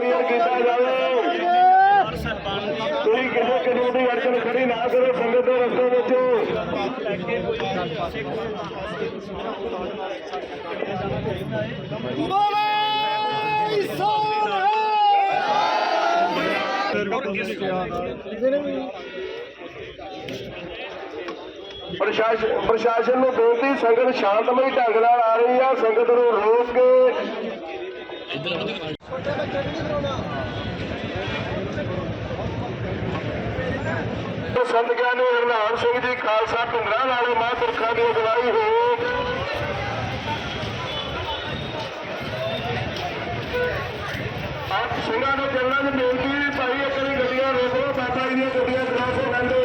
Clear ਕੀਤਾ ਜਾਵੇ। ਕੋਈ ਕਿਸੇ ਕਾਨੂੰਨ ਦੀ ਅੜਚਨ ਖੜੀ ਨਾ ਕਰੋ ਸੰਗਤ ਦੇ ਰਸਤੇ ਵਿੱਚ। ਪ੍ਰਸ਼ਾਸਨ ਪ੍ਰਸ਼ਾਸਨ ਨੂੰ ਬੇਨਤੀ, ਸੰਗਤ ਸ਼ਾਂਤਮਈ ਢੰਗ ਨਾਲ ਆ ਰਹੀ ਆ, ਸੰਗਤ ਨੂੰ ਰੋਕ ਕੇ ਸੰਤ ਗਿਆਨੀ ਹਰਨਾਮ ਸਿੰਘ ਜੀ, ਖਾਲਸਾ ਪਿੰਡਰਾ ਵਾਲੇ ਮਹਾਂਪੁਰਖਾਂ ਦੀ ਅਗਵਾਈ ਹੋ। ਆਪ ਸਿੰਘਾਂ ਨੂੰ ਚੱਲਣ ਨੂੰ ਬੇਨਤੀ ਭਾਈ ਆਪਣੀ ਗੱਡੀਆਂ ਰੋਕੋ, ਬਾਬਾ ਜੀ ਦੀਆਂ ਗੱਡੀਆਂ ਕਰਾਸੋ ਲੈਂਦੋ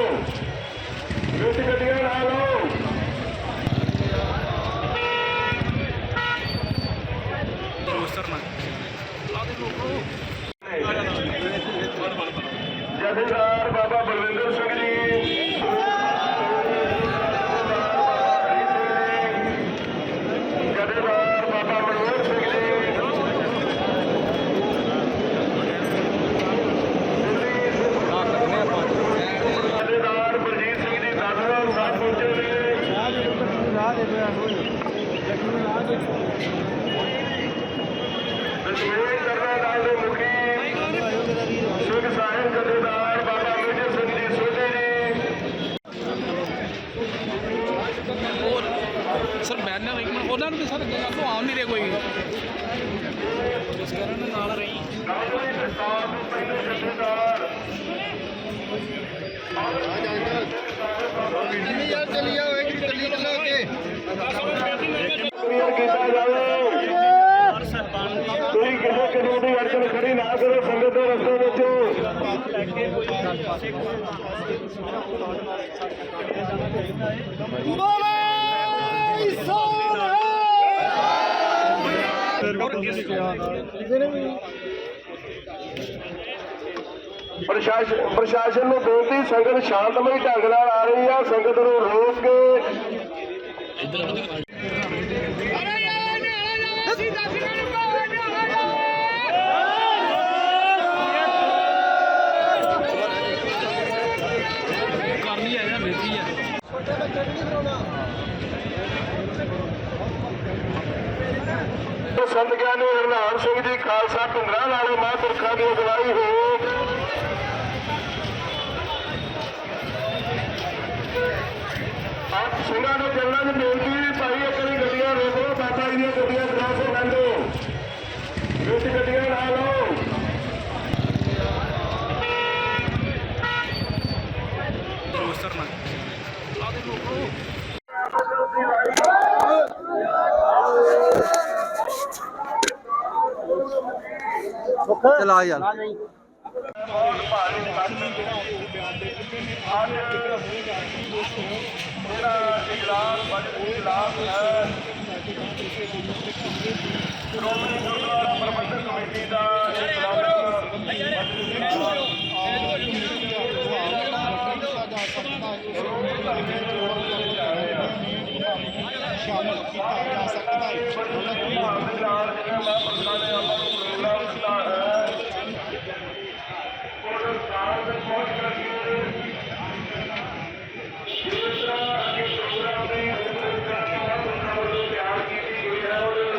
ਵਿੱਚ ਗੱਡੀਆਂ ਲਾ ਲਓ ਜਥੇਦਾਰ ਬਾਬਾ ਬਲਵਿੰਦਰ ਸਿੰਘ ਜੀ ਜਥੇਦਾਰ ਬਾਬਾ ਮਨੋਹਰ ਸਿੰਘ ਜੀ ਜਥੇਦਾਰ ਬਲਜੀਤ ਸਿੰਘ ਜੀ ਦਾਦਰਾ ਸਾਹਿਬ ਪਹੁੰਚੇ ਨੇ ਦਸ਼ਮੇਸ਼ ਕਰਨਾ ਦੇ ਮੁਖੀ ਸਿੰਘ ਸਾਹਿਬ ਜਥੇਦਾਰ ਬਾਬਾ ਮੇਜਰ ਸਿੰਘ ਜੀ ਸੋਢੀ ਜੀ ਸਰ ਬੈਨਰ ਇੱਕ ਮਿੰਟ, ਉਹਨਾਂ ਨੂੰ ਵੀ ਸਰ ਅੱਗੇ ਕਰ ਆਉਣ ਨਹੀਂ ਰਿਹਾ ਕੋਈ ਇਸ ਕਰਨ ਨਾਲ ਰਹੀ ਨਾਗਰੀ ਦਸਤਾਰ ਨੂੰ ਪਹਿਲੇ ਜਥੇਦਾਰ ਕਲੀਅਰ ਕੀਤਾ ਜਾਵੇ ਕੋਈ ਕਿਸੇ ਕਾਨੂੰਨ ਦੀ ਅੜਚਨ ਖੜੀ ਨਾ ਕਰੋ ਸੰਗਤ ਦੇ ਵਿੱਚ ਪ੍ਰਸ਼ਾਸਨ ਪ੍ਰਸ਼ਾਸਨ ਨੂੰ ਬੇਨਤੀ, ਸੰਗਤ ਸ਼ਾਂਤਮਈ ਢੰਗ ਨਾਲ ਆ ਰਹੀ ਆ, ਸੰਗਤ ਨੂੰ ਰੋਕ ਕੇ ਕਰ ਲਈ ਆ ਜਾਂ ਵੇਚੀ ਆ। ਸੰਤ ਗਿਆਨੀ ਹਰਨਾਮ ਸਿੰਘ ਜੀ ਖਾਲਸਾ ਪਿੰਡਰਾ ਵਾਲੇ ਮਹਾਂਪੁਰਖਾਂ ਦੀ ਅਗਵਾਈ ਹੇਠ ਸਿੰਘਾਂ ਨੂੰ ਚੱਲਣ ਬੇਨਤੀ ਹੈ, ਭਾਈ ਆਪਣੀ ਗੱਡੀਆਂ ਰੋਕੋ ਬਾਬਾ ਜੀ ਦੀਆਂ ਗੱਡੀਆਂ ਕਰਾਸੋ ਲੈਂਦੋ ਵਿੱਚ ਲੋਕੋ ਚਲਾ ਯਾਰ। ਜਿਹੜਾ ਇਜਲਾਸ ਬਜਟ ਇਜਲਾਸ ਹੈ ਸ਼ਾਮਲ ਕੀਤਾ ਜਾ ਸਕਦਾ ਹੈ